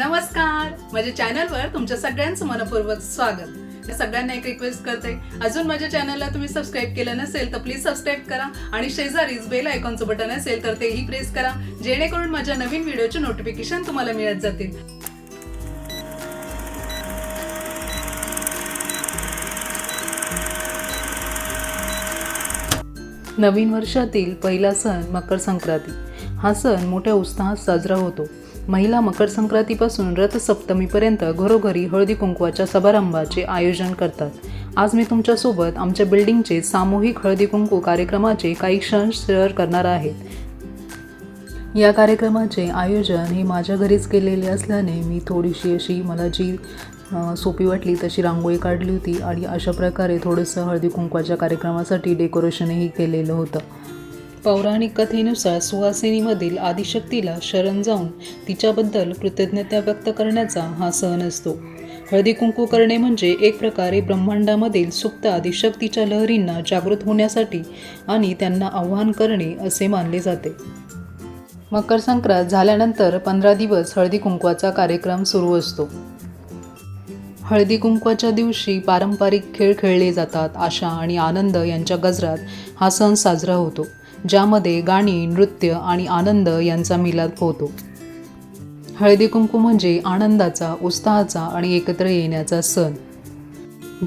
नमस्कार. माझ्या चॅनलवर तुमच्या सगळ्यांचं मनपूर्वक स्वागत. सगळ्यांना एक रिक्वेस्ट करते. अजून माझ्या चॅनलला तुम्ही सबस्क्राईब केलं नसेल तर प्लीज सबस्क्राईब करा आणि शेजारीच बेल आयकॉनचं बटन असेल तर तेही प्रेस करा. जेणेकरून माझ्या नवीन व्हिडिओचे नोटिफिकेशन तुम्हाला मिळत जातील. नवीन वर्षातील पहिला सण मकर संक्रांती. हा सण मोठ्या उत्साहात साजरा होतो. महिला मकर संक्रांतीपासून रथसप्तमीपर्यंत घरोघरी हळदी कुंकवाच्या समारंभाचे आयोजन करतात. आज मी तुमच्यासोबत आमच्या बिल्डिंगचे सामूहिक हळदी कुंकू कार्यक्रमाचे काही क्षण शेअर करणार आहेत या कार्यक्रमाचे आयोजन हे माझ्या घरीच केलेले असल्याने मी थोडीशी अशी मला जी सोपी वाटली तशी रांगोळी काढली होती आणि अशा प्रकारे थोडंसं हळदी कुंकवाच्या कार्यक्रमासाठी डेकोरेशनही केलेलं होतं. पौराणिक कथेनुसार सुहासिनीमधील आदिशक्तीला शरण जाऊन तिच्याबद्दल कृतज्ञता व्यक्त करण्याचा हा सण असतो. हळदी कुंकू करणे म्हणजे एक प्रकारे ब्रह्मांडामधील सुप्त आदिशक्तीच्या लहरींना जागृत होण्यासाठी आणि त्यांना आव्हान करणे असे मानले जाते. मकर संक्रांत झाल्यानंतर पंधरा दिवस हळदी कुंकवाचा कार्यक्रम सुरू असतो. हळदी कुंकवाच्या दिवशी पारंपरिक खेळ खेळले जातात. आशा आणि आनंद यांच्या गजरात हा सण साजरा होतो. ज्यामध्ये गाणी नृत्य आणि आनंद यांचा मिलाप होतो. हळदी कुंकू म्हणजे आनंदाचा उत्साहाचा आणि एकत्र येण्याचा सण.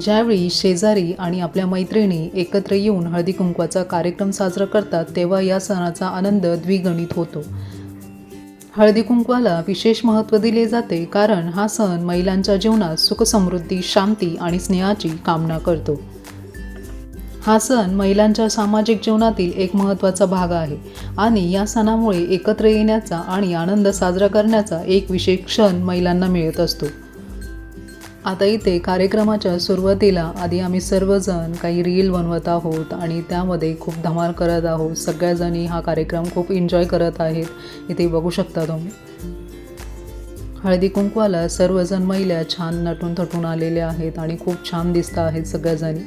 ज्यावेळी शेजारी आणि आपल्या मैत्रिणी एकत्र येऊन हळदी कुंकवाचा कार्यक्रम साजरा करतात तेव्हा या सणाचा आनंद द्विगणित होतो. हळदी कुंकवाला विशेष महत्त्व दिले जाते कारण हा सण महिलांच्या जीवनात सुखसमृद्धी शांती आणि स्नेहाची कामना करतो. हा सण महिलांच्या सामाजिक जीवनातील एक महत्त्वाचा भाग आहे आणि या सणामुळे एकत्र येण्याचा आणि आनंद साजरा करण्याचा एक विशेष क्षण महिलांना मिळत असतो. आता इथे कार्यक्रमाच्या सुरुवातीला आधी आम्ही सर्वजण काही रील बनवत आहोत आणि त्यामध्ये खूप धमाल करत आहोत. सगळ्याजणी हा कार्यक्रम खूप एन्जॉय करत आहेत. इथे बघू शकता तुम्ही. हळदी कुंकवाला सर्वजण महिला छान नटून थटून आलेल्या आहेत आणि खूप छान दिसत आहेत सगळ्याजणी.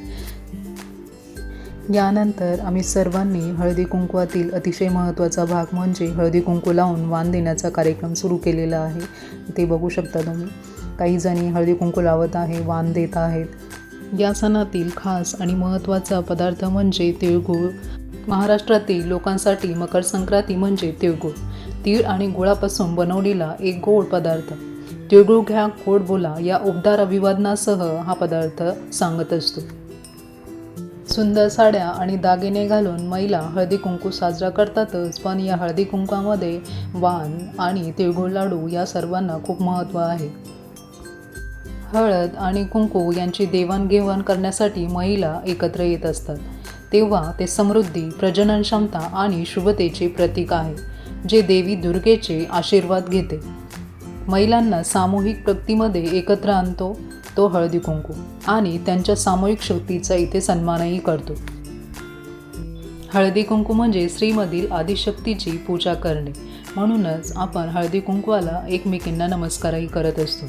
यानंतर आम्ही सर्वांनी हळदी कुंकवातील अतिशय महत्त्वाचा भाग म्हणजे हळदी कुंकू लावून वाण देण्याचा कार्यक्रम सुरू केलेला आहे. ते बघू शकता तुम्ही काही जणी हळदी कुंकू लावत आहे वाण देत आहेत. या सणातील खास आणि महत्त्वाचा पदार्थ म्हणजे तिळगुळ. महाराष्ट्रातील लोकांसाठी मकर संक्रांती म्हणजे तिळगुळ. तीळ आणि गुळापासून बनवलेला एक गोड पदार्थ. तिळगुळ घ्या गोड बोला या उबदार अभिवादनासह हा पदार्थ सांगत असतो. सुंदर साड्या आणि दागिने घालून महिला हळदी कुंकू साजरा करतातच. पण या हळदी कुंकामध्ये वाण आणि तिळगुळ लाडू या सर्वांना खूप महत्त्व आहे. हळद आणि कुंकू यांची देवाणघेवाण करण्यासाठी महिला एकत्र येत असतात. तेव्हा ते समृद्धी प्रजनन क्षमता आणि शुभतेचे प्रतीक आहे जे देवी दुर्गेचे आशीर्वाद घेते. महिलांना सामूहिक प्रगतीमध्ये एकत्र आणतो तो हळदी कुंकू आणि त्यांच्या सामूहिक शक्तीचा इथे सन्मानही करतो. हळदी कुंकू म्हणजे स्त्रीमधील आदिशक्तीची पूजा करणे. म्हणूनच आपण हळदी कुंकवाला एकमेकींना नमस्कारही करत असतो.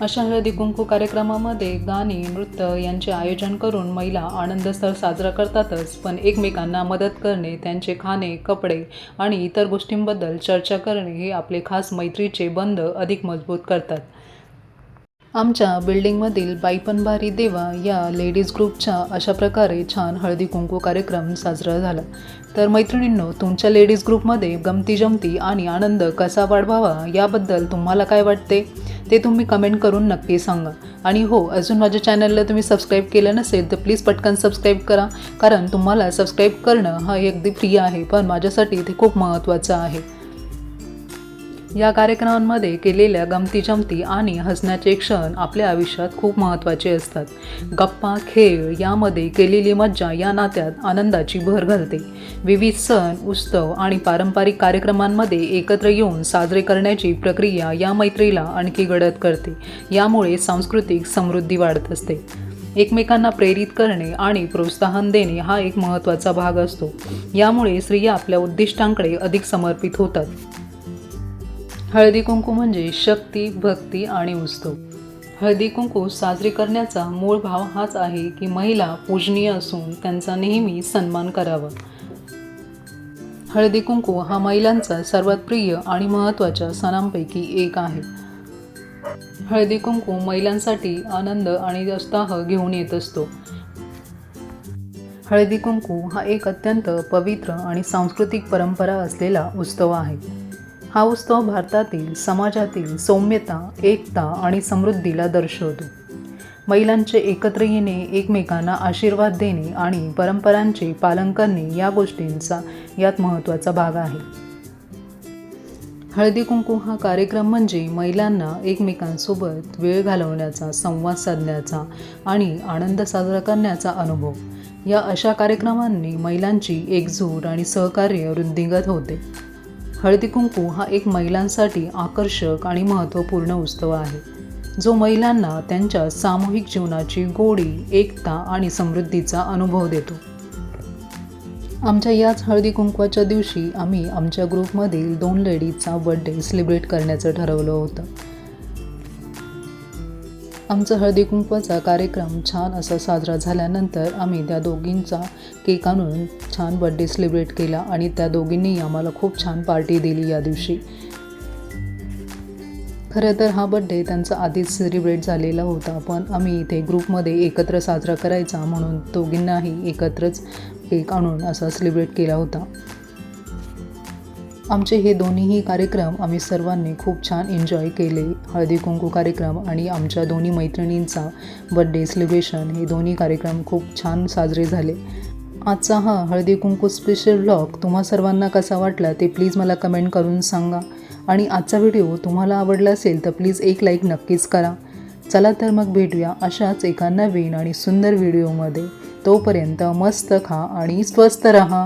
अशा हळदी कुंकू कार्यक्रमामध्ये गाणी नृत्य यांचे आयोजन करून महिला आनंदस्थळ साजरा करतातच पण एकमेकांना मदत करणे त्यांचे खाणे कपडे आणि इतर गोष्टींबद्दल चर्चा करणे हे आपले खास मैत्रीचे बंध अधिक मजबूत करतात. आमच्या बिल्डिंगमधील बाईपनबारी देवा या लेडीज ग्रुपच्या अशा प्रकारे छान हळदी कुंकू कार्यक्रम साजरा झाला. तर मैत्रिणींनो तुमच्या लेडीज ग्रुपमध्ये गमती जमती आणि आनंद कसा वाढवावा याबद्दल तुम्हाला काय वाटते ते तुम्ही कमेंट करून नक्की सांगा. आणि हो अजून माझ्या चॅनलला तुम्ही सबस्क्राईब केलं नसेल तर प्लीज पटकन सबस्क्राईब करा कारण तुम्हाला सबस्क्राईब करणं हा अगदी फ्री आहे पण माझ्यासाठी ते खूप महत्त्वाचं आहे. या कार्यक्रमांमध्ये केलेल्या गमती जमती आणि हसण्याचे क्षण आपल्या आयुष्यात खूप महत्त्वाचे असतात. गप्पा खेळ यामध्ये केलेली मज्जा या नात्यात आनंदाची भर घालते. विविध सण उत्सव आणि पारंपरिक कार्यक्रमांमध्ये एकत्र येऊन साजरे करण्याची प्रक्रिया या मैत्रीला आणखी गडद करते. यामुळे सांस्कृतिक समृद्धी वाढत असते. एकमेकांना प्रेरित करणे आणि प्रोत्साहन देणे हा एक महत्त्वाचा भाग असतो. यामुळे स्त्रिया आपल्या उद्दिष्टांकडे अधिक समर्पित होतात. हळदी कुंकू म्हणजे शक्ती भक्ती आणि उत्सव हळदी कुंकू साजरी करण्याचा मूळ भाव हाच आहे की महिला पूजनीय असून त्यांचा नेहमी सन्मान करावा. हळदी कुंकू हा महिलांचा सर्वात प्रिय आणि महत्त्वाच्या सणांपैकी एक आहे. हळदी कुंकू महिलांसाठी आनंद आणि उत्साह घेऊन येत असतो. हळदी कुंकू हा एक अत्यंत पवित्र आणि सांस्कृतिक परंपरा असलेला उत्सव आहे. हा उत्सव भारतातील समाजातील सौम्यता एकता आणि समृद्धीला दर्शवतो. महिलांचे एकत्र येणे एकमेकांना आशीर्वाद देणे आणि परंपरांचे पालन करणे या गोष्टींचा यात महत्त्वाचा भाग आहे. हळदी कुंकू हा कार्यक्रम म्हणजे महिलांना एकमेकांसोबत वेळ घालवण्याचा संवाद साधण्याचा आणि आनंद साजरा करण्याचा अनुभव. या अशा कार्यक्रमांनी महिलांची एकजूट आणि सहकार्य वृद्धिंगत होते. हळदी कुंकू हा एक महिलांसाठी आकर्षक आणि महत्त्वपूर्ण उत्सव आहे. जो महिलांना त्यांच्या सामूहिक जीवनाची गोडी एकता आणि समृद्धीचा अनुभव देतो. आमच्या याच हळदी कुंकवाच्या दिवशी आम्ही आमच्या ग्रुपमधील दोन लेडीजचा बड्डे सेलिब्रेट करण्याचं ठरवलं होतं. आमचा हळदी कुंकवाचा कार्यक्रम छान असा साजरा झाल्यानंतर आम्ही त्या दोघींचा केक आणून छान बड्डे सेलिब्रेट केला आणि त्या दोघींनी आम्हाला खूप छान पार्टी दिली या दिवशी. खरं तर हा बड्डे त्यांचा आधीच सेलिब्रेट झालेला होता पण आम्ही इथे ग्रुपमध्ये एकत्र साजरा करायचा म्हणून दोघींनाही एकत्रच केक आणून असा सेलिब्रेट केला होता. आमचे हे दोन्हीही कार्यक्रम आम्ही सर्वांनी खूप छान एन्जॉय केले. हळदी कुंकू कार्यक्रम आणि आमच्या दोन्ही मैत्रिणींचा बड्डे सेलिब्रेशन हे दोन्ही कार्यक्रम खूप छान साजरे झाले. आजचा हा हळदी कुंकू स्पेशल ब्लॉग तुम्हा सर्वांना कसा वाटला ते प्लीज मला कमेंट करून सांगा. आणि आजचा व्हिडिओ तुम्हाला आवडला असेल तर प्लीज एक लाईक नक्कीच करा. चला तर मग भेटूया अशाच एका नवीन आणि सुंदर व्हिडिओमध्ये तोपर्यंत मस्त खा आणि स्वस्त रहा.